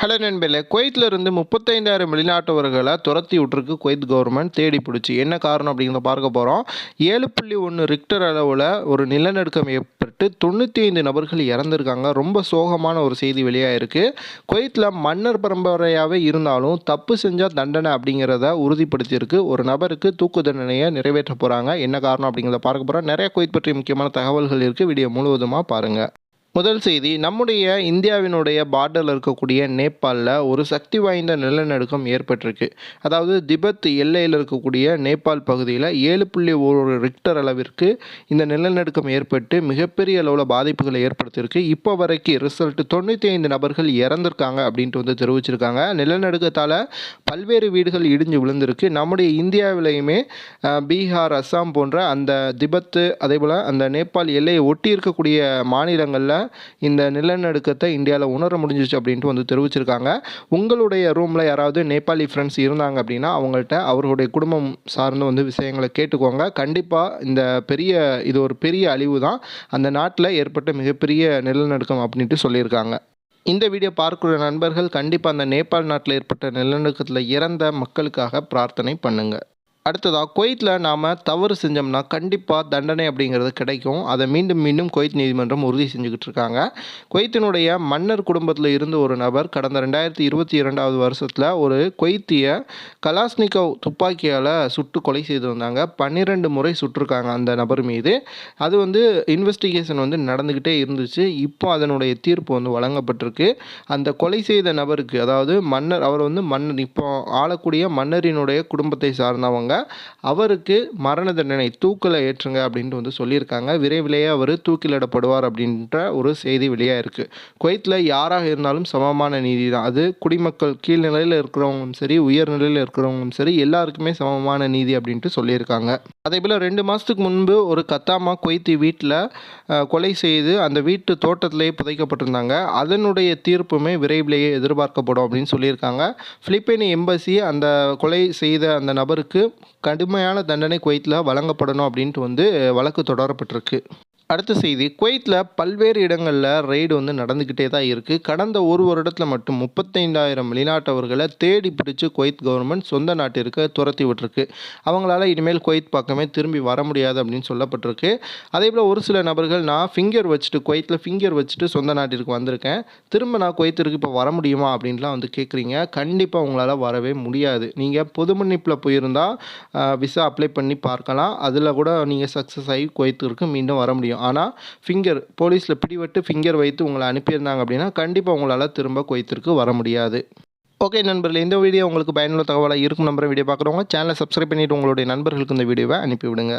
Hello நண்பர்களே குவைத்தில் இருந்து முப்பத்தைந்தாயிரம் வெளிநாட்டவர்களை துரத்தி விட்டுருக்கு குவைத் கவர்மெண்ட் தேடி பிடிச்சி. என்ன காரணம் அப்படிங்கிறத பார்க்க போகிறோம் ஏழு புள்ளி ஒன்று ரிக்டர் அளவில் ஒரு நிலநடுக்கம் ஏற்பட்டு தொண்ணூற்றி ஐந்து நபர்கள் இறந்துருக்காங்க. ரொம்ப சோகமான ஒரு செய்தி வெளியாகிருக்கு குவைத்தில் மன்னர் பரம்பரையாகவே இருந்தாலும் தப்பு செஞ்சால் தண்டனை அப்படிங்கிறத உறுதிப்படுத்தியிருக்கு. ஒரு நபருக்கு தூக்கு தண்டனையை நிறைவேற்ற போகிறாங்க என்ன காரணம் அப்படிங்கிறத பார்க்க போகிறோம் நிறைய குவைத் பற்றிய முக்கியமான தகவல்கள் இருக்குது வீடியோ முழுவதுமாக பாருங்கள் முதல் செய்தி நம்முடைய இந்தியாவினுடைய பார்டரில் இருக்கக்கூடிய நேபாளில் ஒரு சக்தி வாய்ந்த நிலநடுக்கம் ஏற்பட்டிருக்கு. அதாவது திபெத் எல்லையில் இருக்கக்கூடிய நேபாள் பகுதியில் ஏழு புள்ளி ஒரு ரிக்டர் அளவிற்கு இந்த நிலநடுக்கம் ஏற்பட்டு மிகப்பெரிய அளவில் பாதிப்புகளை ஏற்படுத்தியிருக்கு. இப்போ வரைக்கும் ரிசல்ட் தொண்ணூற்றி ஐந்து நபர்கள் இறந்திருக்காங்க அப்படின்ட்டு வந்து தெரிவிச்சிருக்காங்க. நிலநடுக்கத்தால் பல்வேறு வீடுகள் இடிஞ்சு விழுந்திருக்கு. நம்முடைய இந்தியாவிலையுமே பீகார் அஸ்ஸாம் போன்ற அந்த திபெத்து அதே போல் அந்த நேபாள் எல்லையை ஒட்டி இருக்கக்கூடிய மாநிலங்களில் இந்த நிலநடுக்கத்தை இந்தியாவில் உணர முடிஞ்சிச்சு அப்படின்ட்டு வந்து தெரிவிச்சிருக்காங்க. உங்களுடைய ரூமில் யாராவது நேபாளி ஃப்ரெண்ட்ஸ் இருந்தாங்க அப்படின்னா அவங்கள்ட்ட அவர்களுடைய குடும்பம் சார்ந்து வந்து விஷயங்களை கேட்டுக்கோங்க. கண்டிப்பாக இந்த பெரிய இது ஒரு பெரிய அழிவு தான் அந்த நாட்டில் ஏற்பட்ட மிகப்பெரிய நிலநடுக்கம் அப்படின்ட்டு சொல்லியிருக்காங்க. இந்த வீடியோ பார்க்குற நண்பர்கள் கண்டிப்பாக அந்த நேபாள் நாட்டில் ஏற்பட்ட நிலநடுக்கத்தில் இறந்த மக்களுக்காக பிரார்த்தனை பண்ணுங்கள் அடுத்ததாக குவைத்தில் நாம் தவறு செஞ்சோம்னா கண்டிப்பாக தண்டனை அப்படிங்கிறது கிடைக்கும். அதை மீண்டும் மீண்டும் குவைத் நீதிமன்றம் உறுதி செஞ்சுக்கிட்டு இருக்காங்க. குவைத்தினுடைய மன்னர் குடும்பத்தில் இருந்த ஒரு நபர் கடந்த ரெண்டாயிரத்தி இருபத்தி இரண்டாவது வருஷத்தில் ஒரு குவைத்திய கலாஸ்னிகவ் துப்பாக்கியால் சுட்டு கொலை செய்திருந்தாங்க. பன்னிரெண்டு முறை சுட்டிருக்காங்க அந்த நபர் மீது. அது வந்து இன்வெஸ்டிகேஷன் வந்து நடந்துக்கிட்டே இருந்துச்சு. இப்போ அதனுடைய தீர்ப்பு வந்து வழங்கப்பட்டிருக்கு. அந்த கொலை செய்த நபருக்கு அதாவது மன்னர் அவர் வந்து மன்னர் இப்போ ஆளக்கூடிய மன்னரினுடைய குடும்பத்தை சார்ந்தவங்க அவருக்கு மரண தண்டனை தூக்கில் ஏற்றுங்க அப்படின்ட்டு வந்து சொல்லியிருக்காங்க. விரைவிலேயே அவர் தூக்கிலிடப்படுவார் அப்படின்ற ஒரு செய்தி வெளியாக இருக்குது குவைத்தில் யாராக இருந்தாலும் சமமான நீதி தான் அது குடிமக்கள் கீழ்நிலையில் இருக்கிறவங்களும் சரி உயர்நிலையில் இருக்கிறவங்களும் சரி எல்லாருக்குமே சமமான நீதி அப்படின்ட்டு சொல்லியிருக்காங்க. அதே போல் ரெண்டு மாதத்துக்கு முன்பு ஒரு கத்தாமா குவைத்தி வீட்டில் கொலை செய்து அந்த வீட்டு தோட்டத்திலேயே புதைக்கப்பட்டிருந்தாங்க. அதனுடைய தீர்ப்புமே விரைவிலேயே எதிர்பார்க்கப்படும் அப்படின்னு சொல்லியிருக்காங்க. பிலிப்பைன் எம்பசி அந்த கொலை செய்த அந்த நபருக்கு கடுமையான தண்டனை குவைத்தில் வழங்கப்படணும் அப்படின்ட்டு வந்து வழக்கு தொடரப்பட்டிருக்கு. அடுத்த செய்தி குவைத்தில் பல்வேறு இடங்களில் ரெய்டு வந்து நடந்துக்கிட்டே தான் இருக்குது கடந்த ஒரு வருடத்தில் மட்டும் முப்பத்தைந்தாயிரம் வெளிநாட்டவர்களை தேடி பிடிச்சு குவைத் கவர்மெண்ட் சொந்த நாட்டிற்கு துரத்தி விட்டுருக்கு. அவங்களால இனிமேல் குவைத் பக்கமே திரும்பி வர முடியாது அப்படின்னு சொல்லப்பட்டிருக்கு. அதே போல் ஒரு சில நபர்கள் நான் ஃபிங்கர் வச்சுட்டு குவைத்தில் ஃபிங்கர் வச்சுட்டு சொந்த நாட்டிற்கு வந்திருக்கேன். திரும்ப நான் குவைத்திற்கு இப்போ வர முடியுமா அப்படின்லாம் வந்து கேட்குறீங்க கண்டிப்பாக உங்களால் வரவே முடியாது. நீங்கள் பொது மன்னிப்பில் போயிருந்தால் விசா அப்ளை பண்ணி பார்க்கலாம். அதில் கூட நீங்கள் சக்ஸஸ் ஆகி குவைத்திற்கு மீண்டும் வர முடியும். ஆனால் ஃபிங்கர் போலீஸில் பிடிபட்டு ஃபிங்கர் வைத்து உங்களை அனுப்பியிருந்தாங்க அப்படின்னா கண்டிப்பாக உங்களால் திரும்ப குவைத்திற்கு வர முடியாது. ஓகே நண்பர்களே இந்த வீடியோ உங்களுக்கு பயனுள்ள தகவலாக இருக்கும் நம்பரை வீடியோ பார்க்குறவங்க சேனலை சப்ஸ்கிரைப் பண்ணிவிட்டு உங்களுடைய நண்பர்களுக்கு இந்த வீடியோவை அனுப்பிவிடுங்க.